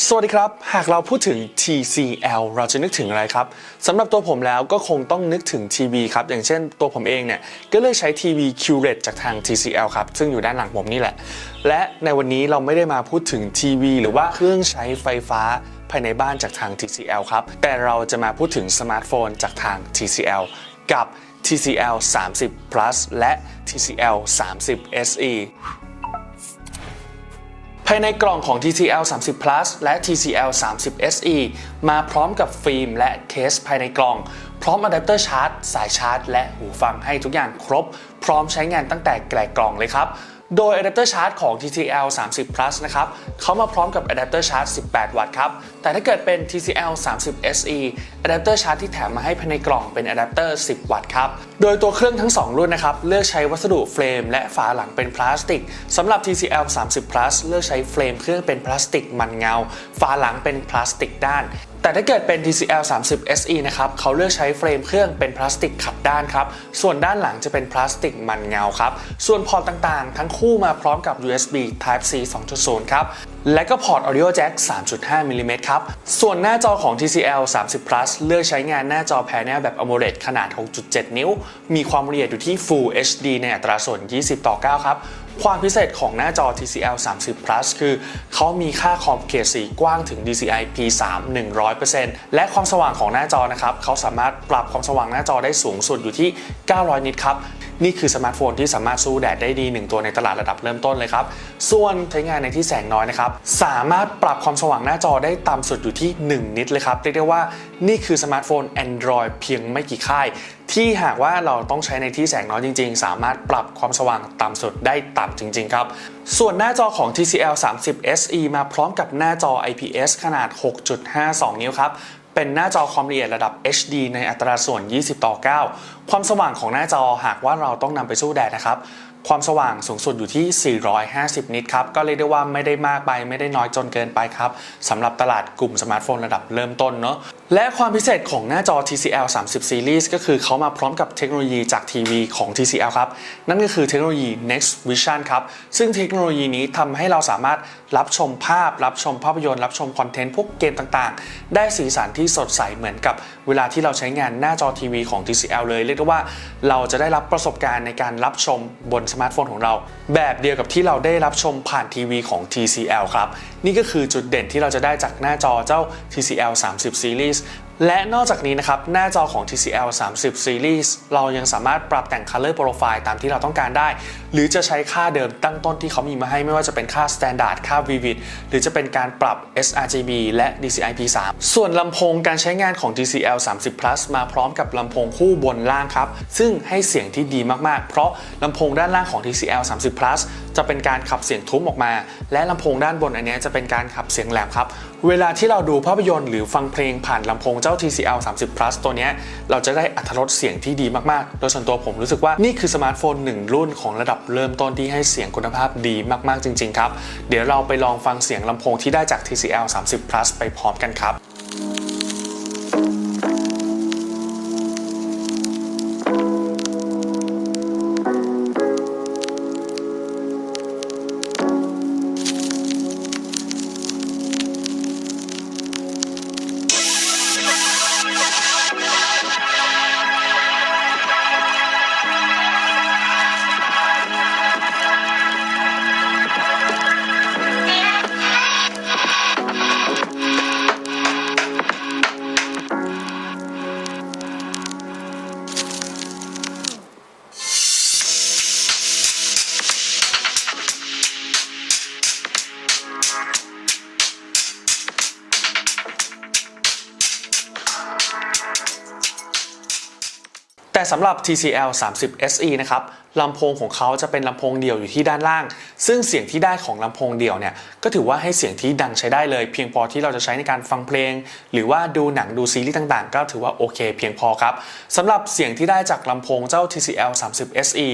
สวัสดีครับ หากเราพูดถึง TCL เราจะนึกถึงอะไรครับสำหรับตัวผมแล้วก็คงต้องนึกถึงทีวีครับ อย่างเช่นตัวผมเองเนี่ย ก็เลือกใช้ทีวี QLED จากทาง TCL ครับ ซึ่งอยู่ด้านหลังผมนี่แหละ และในวันนี้เราไม่ได้มาพูดถึงทีวีหรือว่าเครื่องใช้ไฟฟ้าภายในบ้านจากทาง TCL ครับ แต่เราจะมาพูดถึงสมาร์ทโฟนจากทาง TCL กับ TCL 30 plus และ TCL 30 SE ภายในกล่องของ TCL 30 plus และ TCL 30 SE มาพร้อมกับฟิล์มและเคสภายในกล่อง พร้อมอะแดปเตอร์ชาร์จ สายชาร์จ และหูฟังให้ทุกอย่างครบ พร้อมใช้งานตั้งแต่แกะกล่องเลยครับ โดยอะแดปเตอร์ชาร์จของ TCL 30 plus นะครับเขามาพร้อมกับอะแดปเตอร์ชาร์จ 18 วัตต์ครับ แต่ถ้าเกิดเป็น TCL 30 SE อะแดปเตอร์ชาร์จที่แถมมาให้ภายในกล่องเป็นอะแดปเตอร์ 10 วัตต์ครับ โดยตัวเครื่องทั้ง 2 รุ่นนะครับ เลือกใช้วัสดุเฟรมและฝาหลังเป็นพลาสติกสำหรับ TCL 30 plus เลือกใช้เฟรมเครื่องเป็นพลาสติกมันเงา ฝาหลังเป็นพลาสติกด้าน แต่ถ้าเกิดเป็น TCL 30 SE นะครับเขาเลือกใช้เฟรมเครื่องเป็นพลาสติกขัดด้านครับ ส่วนด้านหลังจะเป็นพลาสติกมันเงาครับ ส่วนพอร์ตต่างๆ ทั้งคู่มาพร้อมกับ USB Type C 2.0 ครับ และก็พอร์ต Audio Jack 3.5มิลลิเมตรครับ ส่วนหน้าจอของ TCL 30 plus เลือกใช้งานหน้าจอแพนเนแบบ AMOLED ขนาด 6.7 นิ้ว มีความละเอียดอยู่ที่ Full HD ในอัตราส่วน 20 ต่อ 9 ครับ ความพิเศษของหน้าจอ TCL 30 plus คือเขามีค่าคอมเกตสีกว้างถึง DCI P3 100%และความสว่างของหน้าจอนะครับเขาสามารถปรับความสว่างหน้าจอได้สูงสุดอยู่ที่ 900 นิตครับนี่คือสมาร์ทโฟนที่สามารถสู้แดดได้ดี 1 ตัวในตลาดระดับเริ่มต้นเลยครับ ส่วนใช้งานในที่แสงน้อยนะครับ สามารถปรับความสว่างหน้าจอได้ต่ำสุดอยู่ที่ 1 นิตเลยครับ เรียกได้ว่านี่คือสมาร์ทโฟน Android เพียงไม่กี่ค่าย ที่หากว่าเราต้องใช้ในที่แสงน้อยจริง ๆ สามารถปรับความสว่างต่ำสุดได้ต่ำจริง ๆ ครับ ส่วนหน้าจอของ TCL 30 SE มาพร้อมกับหน้าจอ IPS ขนาด 6.52 นิ้วครับเป็นหน้าจอความละเอียดระดับ HD ในอัตราส่วน 20 ต่อ 9 ความสว่างของหน้าจอหากว่าเราต้องนำไปสู้แดดนะครับ ความสว่างสูงสุดอยู่ที่ 450 นิตครับ ก็เรียกได้ว่าไม่ได้มากไป ไม่ได้น้อยจนเกินไปครับสำหรับตลาดกลุ่มสมาร์ทโฟนระดับเริ่มต้นเนาะและความพิเศษของหน้าจอ TCL 30 Series ก็คือเขามาพร้อมกับเทคโนโลยีจากทีวีของ TCL ครับ นั่นก็คือเทคโนโลยี Next Vision ครับ ซึ่งเทคโนโลยีนี้ทำให้เราสามารถรับชมภาพ รับชมภาพยนตร์ รับชมคอนเทนต์ พวกเกมต่างๆ ได้สีสันที่สดใสเหมือนกับเวลาที่เราใช้งานหน้าจอทีวีของ TCL เลย เรียกได้ว่าเราจะได้รับประสบการณ์ในการรับชมบนสมาร์ทโฟนของเรา แบบเดียวกับที่เราได้รับชมผ่านทีวีของ TCL ครับ นี่ก็คือจุดเด่นที่เราจะได้จากหน้าจอเจ้า TCL 30 Series และนอกจากนี้นะครับ หน้าจอของ TCL 30 Series เรายังสามารถปรับแต่ง Color Profile ตามที่เราต้องการได้ หรือจะใช้ค่าเดิมตั้งต้นที่เขามีมาให้ไม่ว่าจะเป็นค่า Standard ค่า Vivid หรือจะเป็นการปรับ sRGB และ DCI P3 ส่วนลำโพงการใช้งานของ TCL 30 plus มาพร้อมกับลำโพงคู่บนล่างครับ ซึ่งให้เสียงที่ดีมากๆ เพราะลำโพงด้านล่างของ TCL 30 plus จะเป็นการขับเสียงทุ้มออกมา และลำโพงด้านบนอันนี้จะเป็นการขับเสียงแหลมครับ เวลาที่เราดูภาพยนตร์หรือฟังเพลงผ่านลำโพงเจ้า TCL 30 plus ตัวนี้เราจะได้อัตรสเสียงที่ดีมากๆ โดยส่วนตัวผมรู้สึกว่านี่คือสมาร์ทโฟนหนึ่งรุ่นของระดับเริ่มต้นที่ให้เสียงคุณภาพดีมากๆจริง ๆ ครับ เดี๋ยวเราไปลองฟังเสียงลำโพงที่ได้จาก TCL 30 plus ไปพร้อมกันครับ แต่สำหรับ TCL 30 SE นะครับลำโพงของเขาจะเป็นลำโพงเดี่ยวอยู่ที่ด้านล่าง ซึ่งเสียงที่ได้ของลำโพงเดี่ยวเนี่ยก็ถือว่าให้เสียงที่ดังใช้ได้เลย เพียงพอที่เราจะใช้ในการฟังเพลง หรือว่าดูหนังดูซีรีส์ต่างๆ ก็ถือว่าโอเค เพียงพอครับสำหรับเสียงที่ได้จากลำโพงเจ้า TCL 30 SE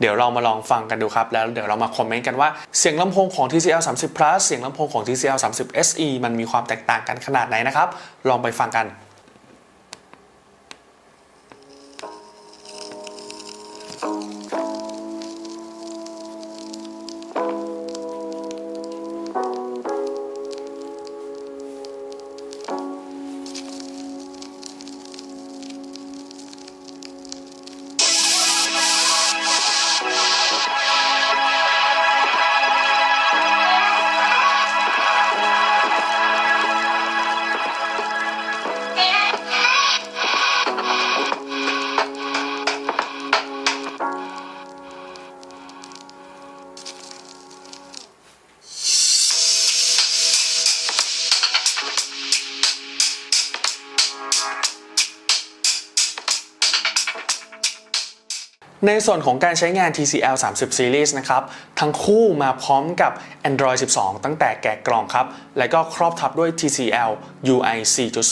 เดี๋ยวเรามาลองฟังกันดูครับแล้วเดี๋ยวเรามาคอมเมนต์กันว่าเสียงลำโพงของ TCL 30 plus เสียงลำโพงของ TCL 30 SE มันมีความแตกต่างกันขนาดไหนนะครับลองไปฟังกัน ในส่วนของการใช้งาน TCL 30 Series นะครับ ทั้งคู่มาพร้อมกับ Android 12 ตั้งแต่แกะกล่องครับ และก็ครอบทับด้วย TCL UI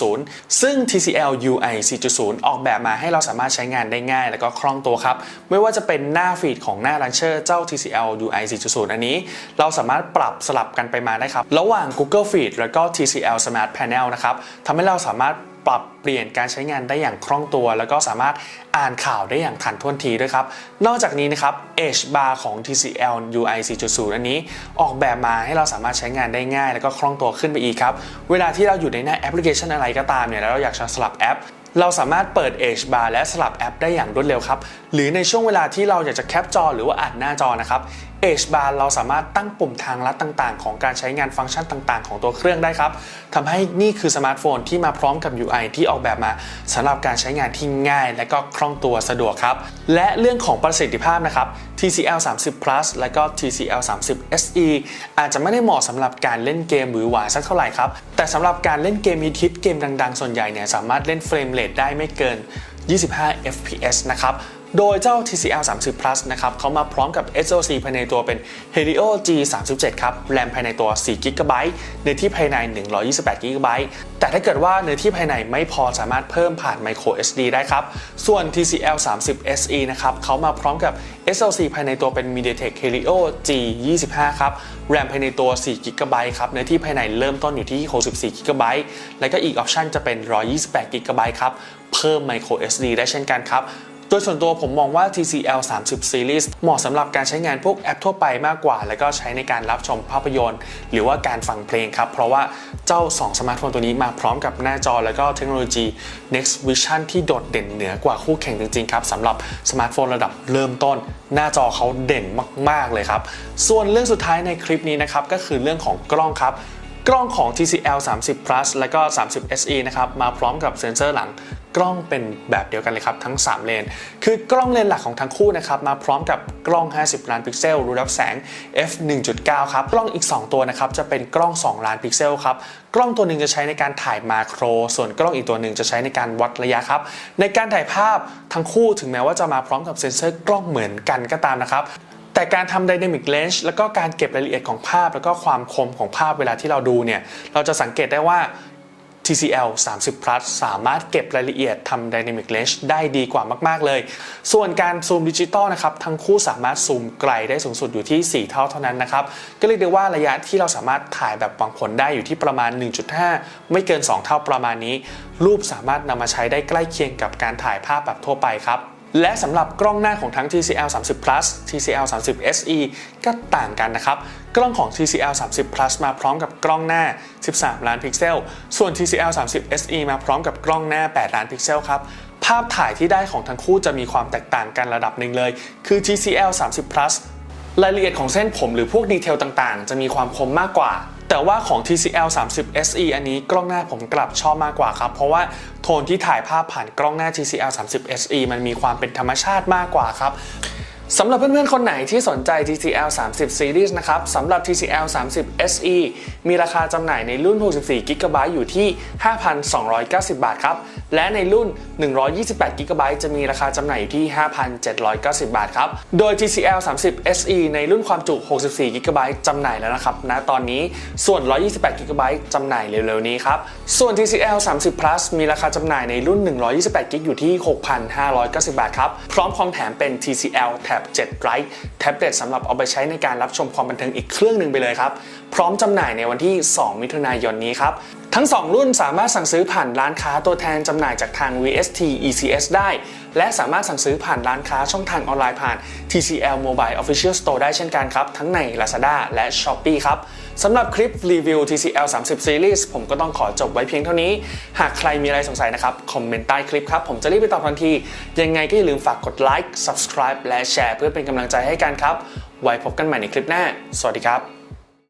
4.0 ซึ่ง TCL UI 4.0 ออกแบบมาให้เราสามารถใช้งานได้ง่าย และก็คล่องตัวครับ ไม่ว่าจะเป็นหน้าฟีดของหน้า Launcher เจ้า TCL UI 4.0 อันนี้ เราสามารถปรับสลับกันไปมาได้ครับ ระหว่าง Google Feed แล้วก็ TCL Smart Panel นะครับทำให้เราสามารถ ปรับเปลี่ยนการใช้งานได้อย่างคล่องตัว แล้วก็สามารถอ่านข่าวได้อย่างทันท่วงทีด้วยครับ นอกจากนี้นะครับ Edge Bar ของ TCL UI 4.0 อันนี้ ออกแบบมาให้เราสามารถใช้งานได้ง่าย แล้วก็คล่องตัวขึ้นไปอีกครับ เวลาที่เราอยู่ในหน้าแอปพลิเคชันอะไรก็ตามเนี่ยแล้วเราอยากจะสลับแอปเราสามารถเปิด Edge Bar และสลับแอปได้อย่างรวดเร็วครับ หรือในช่วงเวลาที่เราอยากจะแคปจอหรือว่าอ่านหน้าจอนะครับ Edge Bar เราสามารถตั้งปุ่มทางลัดต่างๆ ของการใช้งานฟังก์ชันต่างๆ ของตัวเครื่องได้ครับทำให้นี่คือสมาร์ทโฟนที่มาพร้อมกับ UI ที่ออกแบบมาสำหรับการใช้งานที่ง่าย และก็คล่องตัวสะดวกครับ และเรื่องของประสิทธิภาพนะครับ TCL 30 plus และก็ TCL 30 SE อาจจะไม่ได้เหมาะสำหรับการเล่นเกมหรือหวาสักเท่าไหร่ครับ แต่สำหรับการเล่นเกมฮิตๆเกมดังๆ ส่วนใหญ่เนี่ยสามารถเล่นเฟรมเรทได้ไม่เกิน 25 fps นะครับ โดยเจ้า TCL 30 plus นะครับเขามาพร้อมกับ SoC ภายในตัวเป็น Helio G37 ครับแรมภายในตัว4 GB เนื้อที่ภายใน 128 GB แต่ถ้าเกิดว่าเนื้อที่ภายในไม่พอสามารถเพิ่มผ่าน Micro SD ได้ครับ ส่วน TCL 30 SE นะครับเขามาพร้อมกับ SoC ภายในตัวเป็น MediaTek Helio G25 ครับแรมภายในตัว4 GB ครับเนื้อที่ภายในเริ่มต้นอยู่ที่64 GB และก็อีกออปชันจะเป็น 128 GB ครับเพิ่ม Micro SD ได้เช่นกันครับ โดยส่วนตัวผมมองว่า TCL 30 Series เหมาะสำหรับการใช้งานพวกแอปทั่วไปมากกว่า แล้วก็ใช้ในการรับชมภาพยนตร์ หรือว่าการฟังเพลงครับ เพราะว่าเจ้า 2 สมาร์ทโฟนตัวนี้มาพร้อมกับหน้าจอ แล้วก็เทคโนโลยี Next Vision ที่โดดเด่นเหนือกว่าคู่แข่งจริงๆครับสำหรับสมาร์ทโฟนระดับเริ่มต้น หน้าจอเขาเด่นมาก ๆเลยครับส่วนเรื่องสุดท้ายในคลิปนี้นะครับก็คือเรื่องของกล้องครับ กล้องของ TCL 30 plus และก็ 30 SE นะครับ มาพร้อมกับเซ็นเซอร์หลังกล้องเป็นแบบเดียวกันเลยครับทั้ง 3 เลน คือกล้องเลนหลักของทั้งคู่นะครับมาพร้อมกับกล้อง 50 ล้านพิกเซลรูรับแสง f 1.9 ครับ กล้องอีก 2 ตัวนะครับจะเป็นกล้อง 2 ล้านพิกเซลครับ กล้องตัวหนึ่งจะใช้ในการถ่ายมาโคร ส่วนกล้องอีกตัวหนึ่งจะใช้ในการวัดระยะครับ ในการถ่ายภาพทั้งคู่ถึงแม้ว่าจะมาพร้อมกับเซ็นเซอร์กล้องเหมือนกันก็ตามนะครับ แต่การทำ Dynamic Range แล้วก็การเก็บรายละเอียดของภาพ แล้วก็ความคมของภาพเวลาที่เราดูเนี่ยเราจะสังเกตได้ว่า TCL 30 plus สามารถเก็บรายละเอียดทำ Dynamic Range ได้ดีกว่ามาก ๆ เลย ส่วนการซูมดิจิตอลนะครับ ทั้งคู่สามารถซูมไกลได้สูงสุดอยู่ที่ 4 เท่าเท่านั้นนะครับ ก็เรียกได้ว่าระยะที่เราสามารถถ่ายแบบหวังผลได้อยู่ที่ประมาณ 1.5 ไม่เกิน 2 เท่าประมาณนี้ รูปสามารถนำมาใช้ได้ใกล้เคียงกับการถ่ายภาพแบบทั่วไปครับ และสำหรับกล้องหน้าของทั้ง TCL 30 plus TCL 30 SE ก็ต่างกันนะครับ กล้องของ TCL 30 plus มาพร้อมกับกล้องหน้า 13 ล้านพิกเซล ส่วน TCL 30 SE มาพร้อมกับกล้องหน้า 8 ล้านพิกเซลครับภาพถ่ายที่ได้ของทั้งคู่จะมีความแตกต่างกันระดับหนึ่งเลย คือ TCL 30 plus รายละเอียดของเส้นผมหรือพวกดีเทลต่างๆ จะมีความคมมากกว่า แต่ว่าของ TCL 30 SE อันนี้กล้องหน้าผมกลับชอบมากกว่าครับ เพราะว่าโทนที่ถ่ายภาพผ่านกล้องหน้า TCL 30 SE มันมีความเป็นธรรมชาติมากกว่าครับสำหรับเพื่อนๆ คนไหนที่สนใจ TCL 30 Series นะครับสำหรับ TCL 30 SE มีราคาจำหน่ายในรุ่น 64 GB อยู่ที่ 5,290 บาทครับ และในรุ่น 128 GB จะมีราคาจำหน่ายอยู่ที่ 5,790 บาทครับ โดย TCL 30 SE ในรุ่นความจุ 64 GB จำหน่ายแล้วนะครับณตอนนี้ ส่วน 128 GB จำหน่ายเร็วๆนี้ครับ ส่วน TCL 30 Plus มีราคาจำหน่ายในรุ่น 128 GB อยู่ที่ 6,590 บาทครับ พร้อมของแถมเป็น TCL Tab 7 Lite แท็บเล็ตสำหรับเอาไปใช้ในการรับชมความบันเทิงอีกเครื่องหนึ่งไปเลยครับ พร้อมจำหน่ายในวันที่ 2 มิถุนายนนี้ครับ ทั้ง 2 รุ่นสามารถสั่งซื้อผ่านร้านค้าตัวแทนจำหน่ายจากทาง VST ECS ได้ และสามารถสั่งซื้อผ่านร้านค้าช่องทางออนไลน์ผ่าน TCL Mobile Official Store ได้เช่นกันครับ ทั้งใน Lazada และ Shopee ครับสำหรับคลิปรีวิว TCL 30 Series ผมก็ต้องขอจบไว้เพียงเท่านี้ หากใครมีอะไรสงสัยนะครับ คอมเมนต์ใต้คลิปครับ ผมจะรีบไปตอบทันที ยังไงก็อย่าลืมฝากกดไลค์ Subscribe และแชร์เพื่อเป็นกำลังใจให้กันครับ ไว้พบกันใหม่ในคลิปหน้า สวัสดีครับ